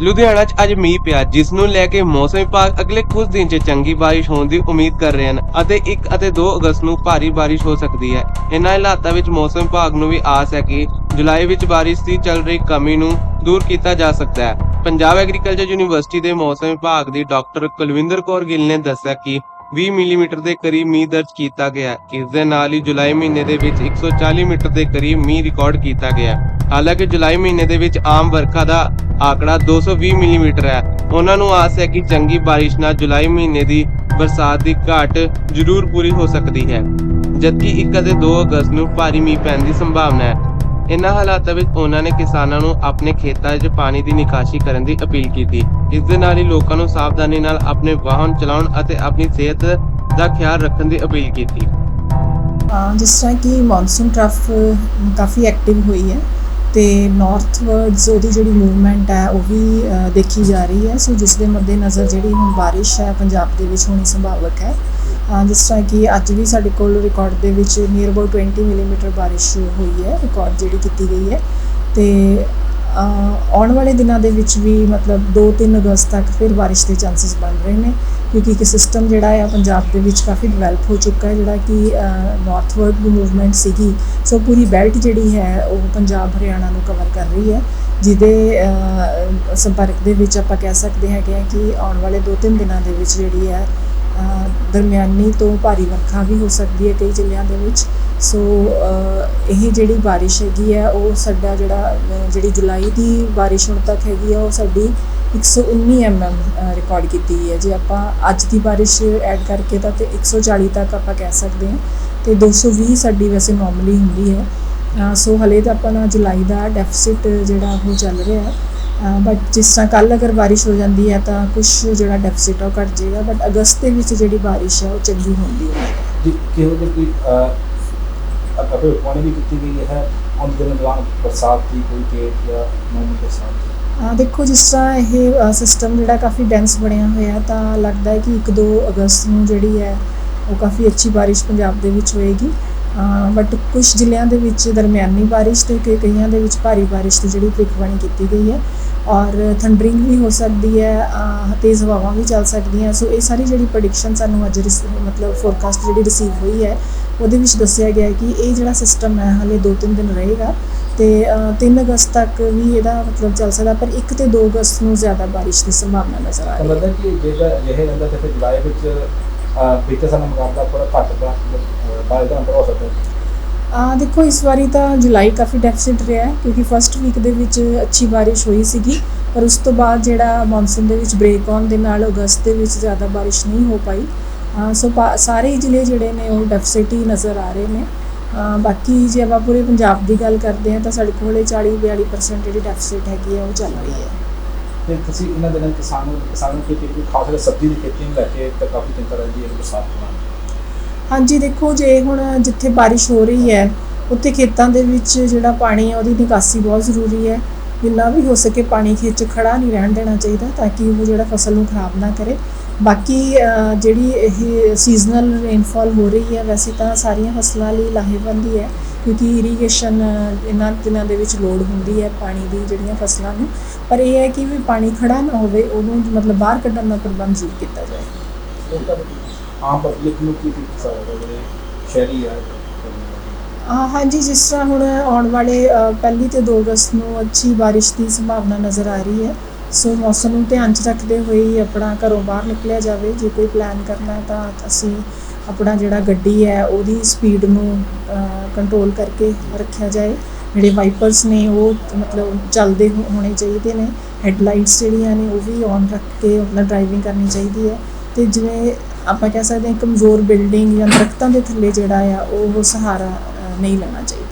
ਲੁਧਿਆਣਾ 'ਚ ਅੱਜ ਮੀਂਹ ਪਿਆ, ਜਿਸ ਨੂੰ ਲੈ ਕੇ ਮੌਸਮ ਵਿਭਾਗ ਅਗਲੇ ਕੁਝ ਦਿਨ 'ਚ ਚੰਗੀ ਬਾਰਿਸ਼ ਹੋਣ ਦੀ ਉਮੀਦ ਕਰ ਰਹੇ ਹਨ ਅਤੇ 1 ਅਤੇ 2 ਅਗਸਤ ਨੂੰ ਭਾਰੀ ਬਾਰਿਸ਼ ਹੋ ਸਕਦੀ ਹੈ। ਇਨ੍ਹਾਂ ਹਾਲਾਤਾਂ ਵਿੱਚ ਮੌਸਮ ਵਿਭਾਗ ਨੂੰ ਵੀ ਆਸ ਹੈ ਕਿ ਜੁਲਾਈ ਵਿੱਚ ਬਾਰਿਸ਼ ਦੀ ਚੱਲ ਰਹੀ ਕਮੀ ਨੂੰ ਦੂਰ ਕੀਤਾ ਜਾ ਸਕਦਾ ਹੈ। ਪੰਜਾਬ ਐਗਰੀਕਲਚਰ ਯੂਨੀਵਰਸਿਟੀ ਦੇ ਮੌਸਮ ਵਿਭਾਗ ਦੀ ਡਾਕਟਰ ਕੁਲਵਿੰਦਰ ਕੌਰ ਗਿੱਲ ਨੇ ਦੱਸਿਆ ਕਿ 20 ਮਿਲੀਮੀਟਰ ਦੇ ਕਰੀਬ ਮੀਂਹ ਦਰਜ ਕੀਤਾ ਗਿਆ ਇਸ ਦੇ ਨਾਲ ਹੀ ਜੁਲਾਈ ਮਹੀਨੇ ਦੇ ਵਿੱਚ 140 ਮੀਟਰ ਦੇ ਕਰੀਬ ਮੀਂਹ ਰਿਕਾਰਡ ਕੀਤਾ ਗਿਆ ਹਾਲਾਂਕਿ ਜੁਲਾਈ ਮਹੀਨੇ ਦੇ ਵਿੱਚ ਆਮ ਵਰਖਾ ਦਾ ਆંકੜਾ 220 ਮਿਲੀਮੀਟਰ ਹੈ। ਉਹਨਾਂ ਨੂੰ ਆਸ ਹੈ ਕਿ ਚੰਗੀ ਬਾਰਿਸ਼ ਨਾਲ ਜੁਲਾਈ ਮਹੀਨੇ ਦੀ ਬਰਸਾਤ ਦੀ ਘਾਟ ਜ਼ਰੂਰ ਪੂਰੀ ਹੋ ਸਕਦੀ ਹੈ, ਜਦਕਿ 1 ਅਤੇ 2 ਅਗਸਤ ਨੂੰ ਭਾਰੀ ਮੀਂਹ ਪੈਣ ਦੀ ਸੰਭਾਵਨਾ ਹੈ। ਇਨ੍ਹਾਂ ਹਾਲਾਤਾਂ ਵਿੱਚ ਉਹਨਾਂ ਨੇ ਕਿਸਾਨਾਂ ਨੂੰ ਆਪਣੇ ਖੇਤਾਂ 'ਚ ਪਾਣੀ ਦੀ ਨਿਕਾਸੀ ਕਰਨ ਦੀ ਅਪੀਲ ਕੀਤੀ। ਇਸ ਦੇ ਨਾਲ ਹੀ ਲੋਕਾਂ ਨੂੰ ਸਾਵਧਾਨੀ ਨਾਲ ਆਪਣੇ ਵਾਹਨ ਚਲਾਉਣ ਅਤੇ ਆਪਣੀ ਸਿਹਤ ਦਾ ਖਿਆਲ ਰੱਖਣ ਦੀ ਅਪੀਲ ਕੀਤੀ। ਜਿਸ ਤਰ੍ਹਾਂ ਕਿ ਮੌਨਸੂਨ ਟਰਫ ਕਾਫੀ ਐਕਟਿਵ ਹੋਈ ਹੈ। ਤੇ ਨਾਰਥਵਰਡਸ ਉਹਦੀ ਜਿਹੜੀ ਮੂਵਮੈਂਟ ਹੈ, ਉਹ ਵੀ ਦੇਖੀ ਜਾ ਰਹੀ ਹੈ। ਸੋ ਜਿਸ ਦੇ ਮੱਦੇਨਜ਼ਰ ਜਿਹੜੀ ਹੁਣ ਬਾਰਿਸ਼ ਹੈ, ਪੰਜਾਬ ਦੇ ਵਿੱਚ ਹੋਣੀ ਸੰਭਾਵਕ ਹੈ। ਜਿਸ ਤਰ੍ਹਾਂ ਕਿ ਅੱਜ ਵੀ ਸਾਡੇ ਕੋਲ ਰਿਕਾਰਡ ਦੇ ਵਿੱਚ ਨੀਅਰ ਅਬਾਊਟ 20 ਮਿਲੀਮੀਟਰ ਬਾਰਿਸ਼ ਹੋਈ ਹੈ ਰਿਕਾਰਡ ਜਿਹੜੀ ਕੀਤੀ ਗਈ ਹੈ। ਤੇ ਆਉਣ ਵਾਲੇ ਦਿਨਾਂ ਦੇ ਵਿੱਚ ਵੀ ਮਤਲਬ 2-3 ਅਗਸਤ ਤੱਕ ਫਿਰ ਬਾਰਿਸ਼ ਦੇ ਚਾਂਸਸ ਬਣ ਰਹੇ ਨੇ, ਕਿਉਂਕਿ ਇੱਕ ਸਿਸਟਮ ਜਿਹੜਾ ਹੈ ਪੰਜਾਬ ਦੇ ਵਿੱਚ ਕਾਫੀ ਡਿਵੈਲਪ ਹੋ ਚੁੱਕਾ ਹੈ, ਜਿਹੜਾ ਕਿ ਨਾਰਥਵਰਡ ਦੀ ਮੂਵਮੈਂਟ ਸੀਗੀ। ਸੋ ਪੂਰੀ ਬੈਲਟ ਜਿਹੜੀ ਹੈ, ਉਹ ਪੰਜਾਬ, ਹਰਿਆਣਾ ਨੂੰ ਕਵਰ ਕਰ ਰਹੀ ਹੈ, ਜਿਹਦੇ ਸੰਪਰਕ ਦੇ ਵਿੱਚ ਆਪਾਂ ਕਹਿ ਸਕਦੇ ਹੈਗੇ ਆ ਕਿ ਆਉਣ ਵਾਲੇ 2-3 ਦਿਨਾਂ ਦੇ ਵਿੱਚ ਜਿਹੜੀ ਹੈ ਦਰਮਿਆਨੀ ਤੋਂ ਭਾਰੀ ਵਰਖਾ ਵੀ ਹੋ ਸਕਦੀ ਹੈ ਕਈ ਜ਼ਿਲ੍ਹਿਆਂ ਦੇ ਵਿੱਚ। ਸੋ ਇਹ ਜਿਹੜੀ ਬਾਰਿਸ਼ ਹੈਗੀ ਹੈ, ਉਹ ਸਾਡਾ ਜਿਹੜਾ ਜਿਹੜੀ ਜੁਲਾਈ ਦੀ ਬਾਰਿਸ਼ ਹੁਣ ਤੱਕ ਹੈਗੀ ਹੈ, ਉਹ ਸਾਡੀ 119 mm ਰਿਕਾਰਡ ਕੀਤੀ ਗਈ ਹੈ। ਜੇ ਆਪਾਂ ਅੱਜ ਦੀ ਬਾਰਿਸ਼ ਐਡ ਕਰਕੇ ਤਾਂ ਤੇ 140 ਤੱਕ ਆਪਾਂ ਕਹਿ ਸਕਦੇ ਹਾਂ ਤੇ 220 ਸਾਡੀ ਵੈਸੇ ਨਾਰਮਲੀ ਹੁੰਦੀ ਹੈ। ਸੋ ਹਲੇ ਤਾਂ ਆਪਾਂ ਨਾ ਜੁਲਾਈ ਦਾ ਡੈਫਿਸਿਟ ਜਿਹੜਾ ਉਹ ਚੱਲ ਰਿਹਾ ਹੈ। ਬਟ ਜਿਸ ਤਰ੍ਹਾਂ ਕੱਲ ਅਗਰ ਬਾਰਿਸ਼ ਹੋ ਜਾਂਦੀ ਹੈ ਤਾਂ ਕੁਝ ਜਿਹੜਾ ਡੈਫਿਸਿਟ ਉਹ ਘਟ ਜਾਏਗਾ ਬਟ ਅਗਸਤ ਦੇ ਵਿੱਚ ਜਿਹੜੀ ਬਾਰਿਸ਼ ਹੈ ਉਹ ਚੰਗੀ ਹੁੰਦੀ ਹੈ ਜੀ ਕਿਹੋ ਜਿਹੀ ਕੋਈ ਅਪੇ ਪਾਣੀ ਵੀ ਕੀਤੀ ਗਈ ਹੈ ਆਉਣ ਦੇ ਦੌਰਾਨ ਬਰਸਾਤ ਦੀ ਕੋਈ ਤੇਜ਼ ਜਾਂ ਮਾਮੂਲੀ ਬਰਸਾਤ ਦੀ? ਆ ਦੇਖੋ ਜਿਸ ਤਰ੍ਹਾਂ ਇਹ ਸਿਸਟਮ ਜਿਹੜਾ ਕਾਫੀ ਡੈਂਸ ਬਣਿਆ ਹੋਇਆ ਤਾਂ ਲੱਗਦਾ ਹੈ ਕਿ 1-2 ਅਗਸਤ ਨੂੰ ਜਿਹੜੀ ਹੈ ਉਹ ਕਾਫੀ ਅੱਛੀ ਬਾਰਿਸ਼ ਪੰਜਾਬ ਦੇ ਵਿੱਚ ਹੋਏਗੀ। ਬਟ ਕੁਝ ਜ਼ਿਲ੍ਹਿਆਂ ਦੇ ਵਿੱਚ ਦਰਮਿਆਨੀ ਬਾਰਿਸ਼ ਤੇ ਕਈ ਕਈਆਂ ਦੇ ਵਿੱਚ ਭਾਰੀ ਬਾਰਿਸ਼ ਦੀ ਜਿਹੜੀ ਭਵਿੱਖਬਾਣੀ ਕੀਤੀ ਗਈ ਹੈ। ਔਰ ਥੰਡਰਿੰਗ ਵੀ ਹੋ ਸਕਦੀ ਹੈ ਤੇਜ਼ ਹਵਾਵਾਂ ਵੀ ਚੱਲ ਸਕਦੀਆਂ। ਸੋ ਇਹ ਸਾਰੀ ਜਿਹੜੀ ਪ੍ਰੈਡਿਕਸ਼ਨ ਸਾਨੂੰ ਅੱਜ ਰਿਸ- ਮਤਲਬ ਫੋਰਕਾਸਟ ਜਿਹੜੀ ਰਿਸੀਵ ਹੋਈ ਹੈ ਉਹਦੇ ਵਿੱਚ ਦੱਸਿਆ ਗਿਆ ਕਿ ਇਹ ਜਿਹੜਾ ਸਿਸਟਮ ਹੈ ਹਲੇ 2-3 ਦਿਨ ਰਹੇਗਾ। ਤੇ ਅ, 3 ਅਗਸਤ ਤੱਕ ਵੀ ਇਹਦਾ ਮਤਲਬ ਚੱਲ ਸਕਦਾ ਪਰ 1 ਤੇ 2 ਅਗਸਤ ਨੂੰ ਜ਼ਿਆਦਾ ਬਾਰਿਸ਼ ਦੀ ਸੰਭਾਵਨਾ ਨਜ਼ਰ ਆ ਰਹੀ ਹੈ। ਲੱਗਦਾ ਕਿ ਜੇਕਰ ਅਜਿਹੇ ਰਹਿੰਦਾ ਤਾਂ ਫਿਰ ਜੁਲਾਈ ਵਿੱਚ ਬੀਤੇ ਸਾਲ ਮੁਕਾਬਲਾ ਥੋੜਾ ਘੱਟ ਬਾਰਿਸ਼ ਦਾ ਅੰਤਰ ਹੋ ਸਕਦਾ। ਆ ਦੇਖੋ, ਇਸ ਵਾਰੀ ਤਾਂ ਜੁਲਾਈ ਕਾਫੀ ਡੈਫਿਸਿਟ ਰਿਹਾ ਹੈ ਕਿਉਂਕਿ ਫਸਟ ਵੀਕ ਦੇ ਵਿੱਚ ਅੱਛੀ ਬਾਰਿਸ਼ ਹੋਈ ਸੀਗੀ, ਪਰ ਉਸ ਤੋਂ ਬਾਅਦ ਜਿਹੜਾ ਮੌਨਸੂਨ ਦੇ ਵਿੱਚ ਬ੍ਰੇਕ ਆਉਣ ਦੇ ਨਾਲ ਅਗਸਤ ਦੇ ਵਿੱਚ ਜ਼ਿਆਦਾ ਬਾਰਿਸ਼ ਨਹੀਂ ਹੋ ਪਾਈ। ਸੋ ਪਾ- ਸਾਰੇ ਹੀ ਜ਼ਿਲ੍ਹੇ ਜਿਹੜੇ ਨੇ ਉਹ ਡੈਫਿਸਿਟ ਹੀ ਨਜ਼ਰ ਆ ਰਹੇ ਨੇ। ਬਾਕੀ ਜੇ ਆਪਾਂ ਪੂਰੇ ਪੰਜਾਬ ਦੀ ਗੱਲ ਕਰਦੇ ਹਾਂ ਤਾਂ ਸਾਡੇ ਕੋਲੇ 40-42% ਜਿਹੜੀ ਡੈਫਿਸਿਟ ਹੈਗੀ ਹੈ ਉਹ ਚੱਲ ਰਹੀ ਹੈ। ਤੇ ਤੁਸੀਂ ਇਹਨਾਂ ਦਿਨਾਂ ਕਿਸਾਨ ਨੂੰ ਕਿਸਾਨਾਂ ਨੂੰ ਕੋਈ ਖਾਸ ਕਰਕੇ ਸਬਜ਼ੀ ਦੀ ਖੇਤੀ ਨੂੰ ਲੈ ਕੇ ਤਾਂ ਕਾਫੀ ਚਿੰਤਾ ਰਹਿੰਦੀ ਹੈ, ਬਰਸਾਤ ਦੌਰਾਨ। ਹਾਂਜੀ, ਦੇਖੋ, ਜੇ ਹੁਣ ਜਿੱਥੇ ਬਾਰਿਸ਼ ਹੋ ਰਹੀ ਹੈ, ਉੱਥੇ ਖੇਤਾਂ ਦੇ ਵਿੱਚ ਜਿਹੜਾ ਪਾਣੀ ਹੈ, ਉਹਦੀ ਨਿਕਾਸੀ ਬਹੁਤ ਜ਼ਰੂਰੀ ਹੈ। ਜਿੰਨਾ ਵੀ ਹੋ ਸਕੇ ਪਾਣੀ ਖੇਤ 'ਚ ਖੜਾ ਨਹੀਂ ਰਹਿਣ ਦੇਣਾ ਚਾਹੀਦਾ ਤਾਂ ਕਿ ਉਹ ਜਿਹੜਾ ਫਸਲ ਨੂੰ ਖਰਾਬ ਨਾ ਕਰੇ। ਬਾਕੀ ਜਿਹੜੀ ਇਹ ਸੀਜ਼ਨਲ ਰੇਨਫਾਲ ਹੋ ਰਹੀ ਹੈ, ਵੈਸੇ ਤਾਂ ਸਾਰੀਆਂ ਫਸਲਾਂ ਲਈ ਲਾਹੇਵੰਦ ਹੀ ਹੈ, ਕਿਉਂਕਿ ਇਰੀਗੇਸ਼ਨ ਇਹਨਾਂ ਦਿਨਾਂ ਦੇ ਵਿੱਚ ਲੋੜ ਹੁੰਦੀ ਹੈ ਪਾਣੀ ਦੀ ਜਿਹੜੀਆਂ ਫਸਲਾਂ ਨੂੰ। ਪਰ ਇਹ ਹੈ ਕਿ ਵੀ ਪਾਣੀ ਖੜਾ ਨਾ ਹੋਵੇ, ਉਹਨੂੰ ਮਤਲਬ ਬਾਹਰ ਕੱਢਣ ਦਾ ਪ੍ਰਬੰਧ ਜ਼ਰੂਰ ਕੀਤਾ ਜਾਏ। ਆਮ ਪਬਲਿਕ ਨੂੰ ਕੀ ਕੀ ਸਕਦਾ ਜਿਹੜੇ ਸ਼ਹਿਰੀ ਆ ਹਾਂ ਹਾਂਜੀ, ਜਿਸ ਤਰ੍ਹਾਂ ਹੁਣ ਆਉਣ ਵਾਲੇ ਪਹਿਲੀ ਤੇ 2 ਅਗਸਤ ਨੂੰ ਅੱਛੀ ਬਾਰਿਸ਼ ਦੀ ਸੰਭਾਵਨਾ ਨਜ਼ਰ ਆ ਰਹੀ ਹੈ। ਸੋ ਮੌਸਮ ਨੂੰ ਧਿਆਨ 'ਚ ਰੱਖਦੇ ਹੋਏ ਹੀ ਆਪਣਾ ਘਰੋਂ ਬਾਹਰ ਨਿਕਲਿਆ ਜਾਵੇ। ਜੇ ਕੋਈ ਪਲਾਨ ਕਰਨਾ ਹੈ ਤਾਂ ਅਸੀਂ ਆਪਣਾ ਜਿਹੜਾ ਗੱਡੀ ਹੈ, ਉਹਦੀ ਸਪੀਡ ਨੂੰ ਕੰਟਰੋਲ ਕਰਕੇ ਰੱਖਿਆ ਜਾਏ। ਜਿਹੜੇ ਵਾਈਪਰਸ ਨੇ, ਉਹ ਮਤਲਬ ਚੱਲਦੇ ਹੋ- ਹੋਣੇ ਚਾਹੀਦੇ ਨੇ। ਹੈਡਲਾਈਟਸ ਜਿਹੜੀਆਂ ਨੇ, ਉਹ ਵੀ ਔਨ ਰੱਖ ਕੇ ਆਪਣਾ ਡਰਾਈਵਿੰਗ ਕਰਨੀ ਚਾਹੀਦੀ ਹੈ। ਤੇ ਜਿਵੇਂ ਆਪਾਂ ਕਹਿ ਸਕਦੇ ਹਾਂ ਕਮਜ਼ੋਰ ਬਿਲਡਿੰਗ ਜਾਂ ਦਰਖਤਾਂ ਦੇ ਥੱਲੇ ਜਿਹੜਾ ਆ, ਉਹ ਸਹਾਰਾ ਨਹੀਂ ਲੈਣਾ ਚਾਹੀਦਾ।